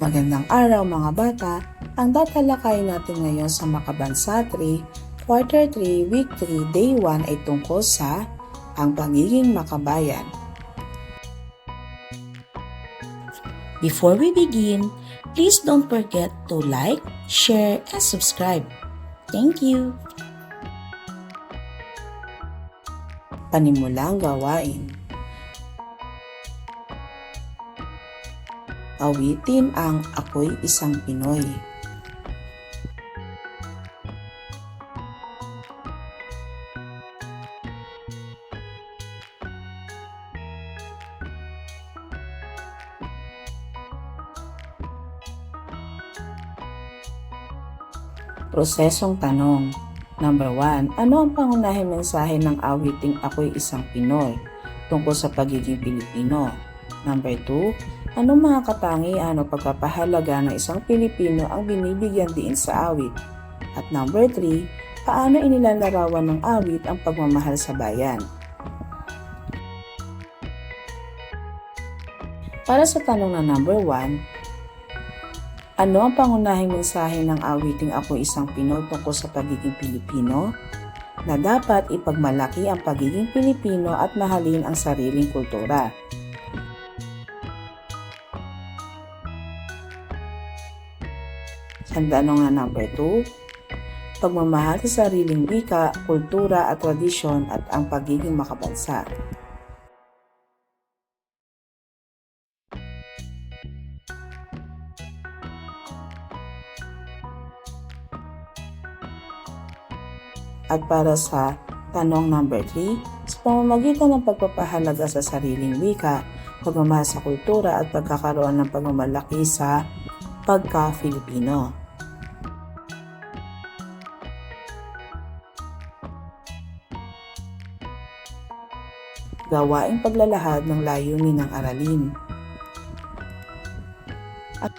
Magandang araw mga bata! Ang tatalakayin natin ngayon sa Makabansa 3, Quarter 3, Week 3, Day 1 ay tungkol sa ang pagiging makabayan. Before we begin, please don't forget to like, share, and subscribe. Thank you! Panimulang gawain. Awitin ang Ako'y Isang Pinoy. Prosesong tanong. Number 1. Ano ang pangunahing mensahe ng awiting Ako'y Isang Pinoy tungkol sa pagiging Pilipino? Number 2. Anong mga katangian o pagpapahalaga ng isang Pilipino ang binibigyan diin sa awit? At number 3. Paano inilalarawan ng awit ang pagmamahal sa bayan? Para sa tanong na number 1, ano ang pangunahing mensahe ng awiting Ako Isang Pinoy tungkol sa pagiging Pilipino? Na dapat ipagmalaki ang pagiging Pilipino at mahalin ang sariling kultura. Ang tanong na number 2, pagmamahal sa sariling wika, kultura at tradisyon at ang pagiging makabansa. At para sa tanong number 3, sa pamamagitan ng pagpapahalaga sa sariling wika, pagmamahal sa kultura at pagkakaroon ng pagmamalaki sa pagka-Filipino. Gawaing paglalahad ng layunin ng aralin. At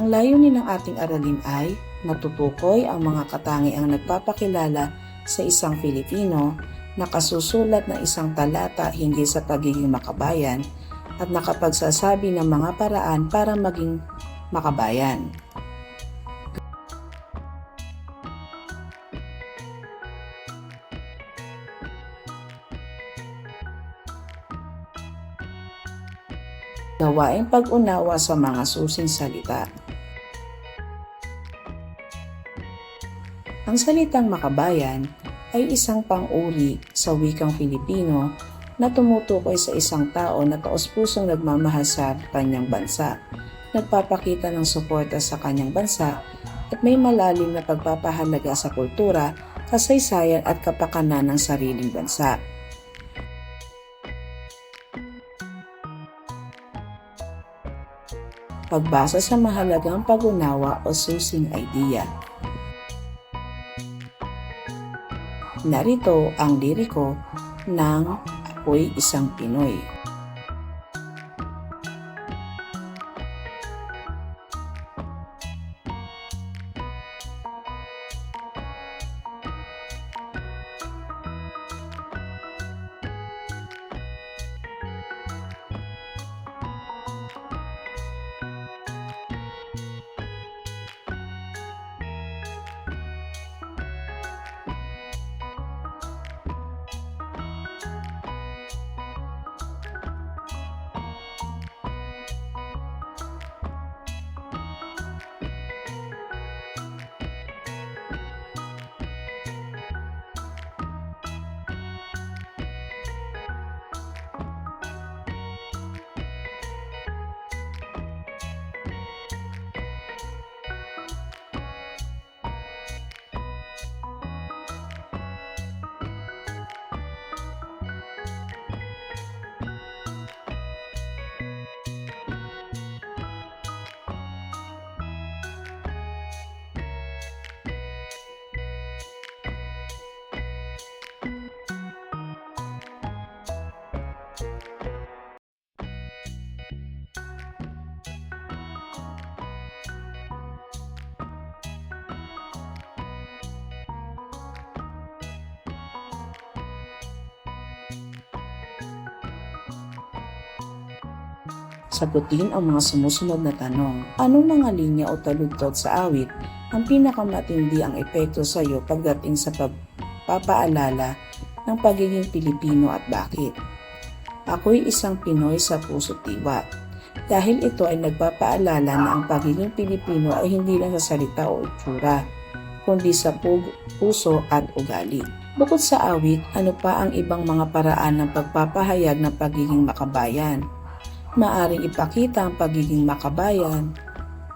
ang layunin ng ating aralin ay natutukoy ang mga katangiang nagpapakilala sa isang Filipino, nakasusulat ng isang talata hinggil sa pagiging makabayan at nakapagsasabi ng mga paraan para maging makabayan. Gawaing pag-unawa sa mga susing salita. Ang salitang makabayan ay isang pang-uri sa wikang Filipino na tumutukoy sa isang tao na taos-pusong nagmamahal sa kanyang bansa, nagpapakita ng suporta sa kanyang bansa at may malalim na pagpapahalaga sa kultura, kasaysayan at kapakanan ng sariling bansa. Pagbasa sa mahalagang pag-unawa o susing idea. Narito ang liriko ng Ako'y Isang Pinoy. Sagutin ang mga sumusunod na tanong. Anong mga linya o taludtod sa awit ang pinakamatindi ang epekto sa iyo pagdating sa pagpapaalala ng pagiging Pilipino at bakit? Ako'y isang Pinoy sa puso tiwa. Dahil ito ay nagpapaalala na ang pagiging Pilipino ay hindi lang sa salita o itsura, kundi sa puso at ugali. Bukod sa awit, ano pa ang ibang mga paraan ng pagpapahayag ng pagiging makabayan? Maaring ipakita ang pagiging makabayan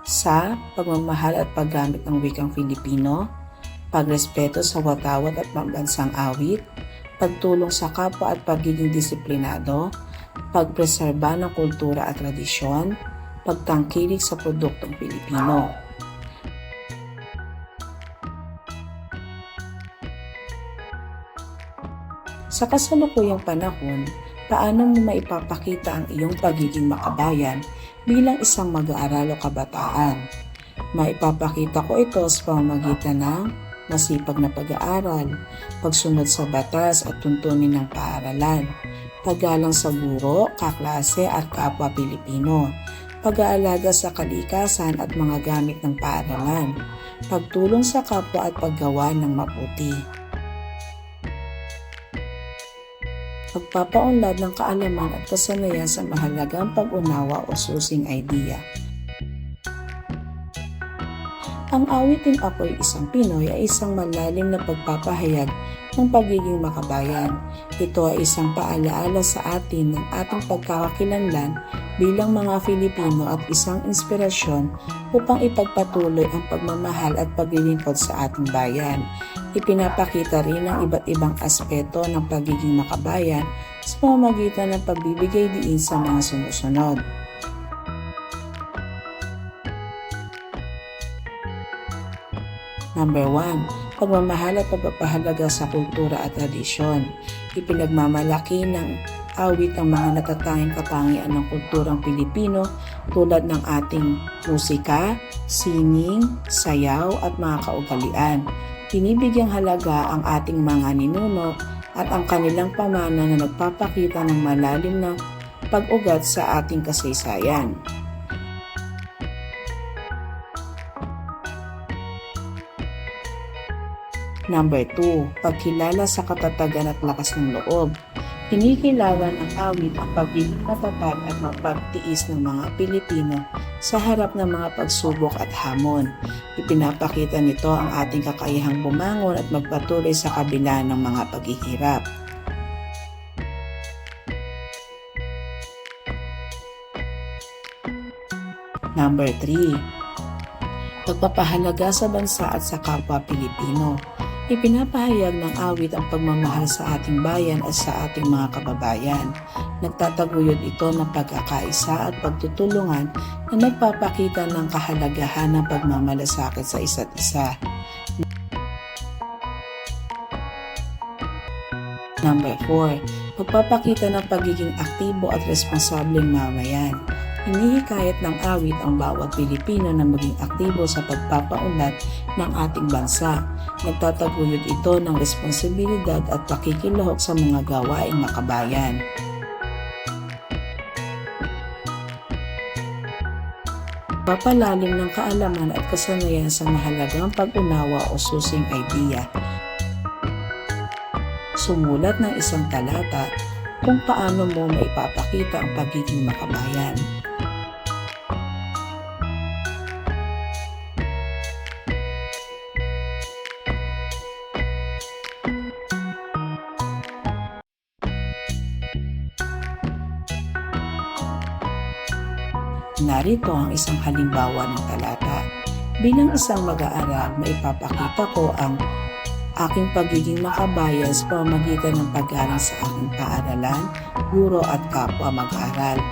sa pagmamahal at paggamit ng wikang Filipino, pagrespeto sa watawat at pambansang awit, pagtulong sa kapwa at pagiging disiplinado, pagpreserba ng kultura at tradisyon, pagtangkilik sa produktong Pilipino. Sa kasalukuyang panahon, paano mo maipapakita ang iyong pagiging makabayan bilang isang mag-aaral kabataan? Maipapakita ko ito sa pamamagitan ng masipag na pag-aaral, pagsunod sa batas at tuntunin ng paaralan, paggalang sa guro, kaklase at kapwa Pilipino, pag-aalaga sa kalikasan at mga gamit ng paaralan, pagtulong sa kapwa at paggawa ng maputi. Pagpapaunlad ng kaalaman at kasanayan sa mahalagang pag-unawa o susing idea. Ang awiting Ako'y Isang Pinoy ay isang malalim na pagpapahayag ng pagiging makabayan. Ito ay isang paalaala sa atin ng ating pagkakakilanlan bilang mga Filipino at isang inspirasyon upang ipagpatuloy ang pagmamahal at paglilingkod sa ating bayan. Ipinapakita rin ang iba't ibang aspeto ng pagiging makabayan sa pamamagitan ng pagbibigay diin sa mga sumusunod. Number 1. Pagmamahal at pagpapahalaga sa kultura at tradisyon. Ipinagmamalaki ng awit ang mga natatanging katangian ng kulturang Pilipino tulad ng ating musika, sining, sayaw at mga kaugalian. Binibigyang halaga ang ating mga ninuno at ang kanilang pamana na nagpapakita ng malalim na pag-ugat sa ating kasaysayan. Number 2. Pagkilala sa katatagan at lakas ng loob. Kinikilala ng awit ang pagiging matatag at mapagtiis ng mga Pilipino sa harap ng mga pagsubok at hamon. Ipinapakita nito ang ating kakayahang bumangon at magpatuloy sa kabila ng mga paghihirap. Number 3. Pagpapahalaga sa bansa at sa kapwa Pilipino. Ipinapahayag ng awit ang pagmamahal sa ating bayan at sa ating mga kababayan. Nagtataguyod ito ng pagkakaisa at pagtutulungan na nagpapakita ng kahalagahan ng pagmamalasakit sa isa't isa. Number 4. Pagpapakita ng pagiging aktibo at responsableng mamayan. Hinihikayat ng awit ang bawat Pilipino na maging aktibo sa pagpapaunlad ng ating bansa. Nagtataguyod ito ng responsibilidad at pakikilahok sa mga gawaing makabayan. Papalalim ng kaalaman at kasanayan sa mahalagang pag-unawa o susing idea. Sumulat ng isang talata kung paano mo maipapakita ang pagiging makabayan. Narito ang isang halimbawa ng talata. Bilang isang mag-aaral, maipapakita ko ang aking pagiging makabayan sa pamamagitan ng pag-aaral sa aking paaralan, guro at kapwa mag-aaral.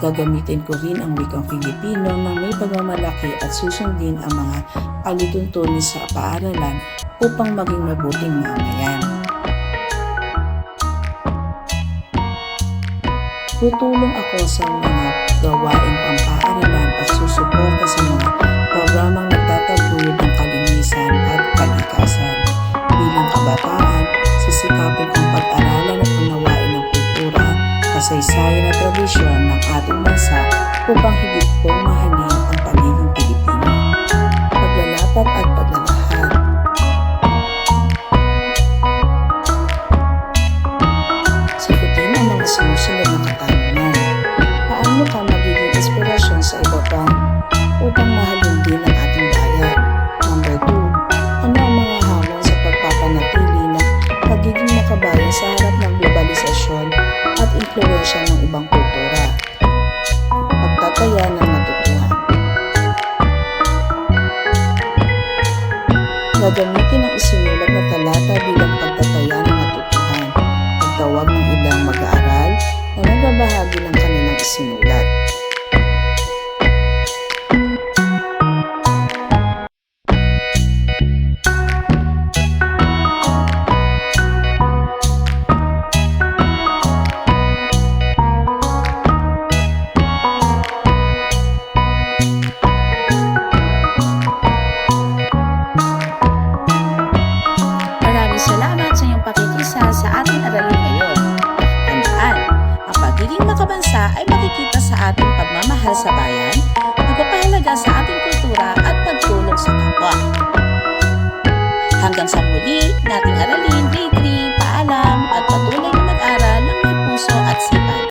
Gagamitin ko rin ang wikang Filipino na may pagmamalaki at susundin ang mga alituntunin sa paaralan upang maging mabuting mamayan. Tutulong ako sa mga gawain pampaaralan at susuporta sa mga programang nagtataguyod ng kalinisan at kalikasan. Bilang kabataan, sisikapin kong pag-aralan at unawain ang kultura, kasaysayan at tradisyon ng ating bansa upang higit makabayan sa harap ng globalisasyon at impluensya ng ibang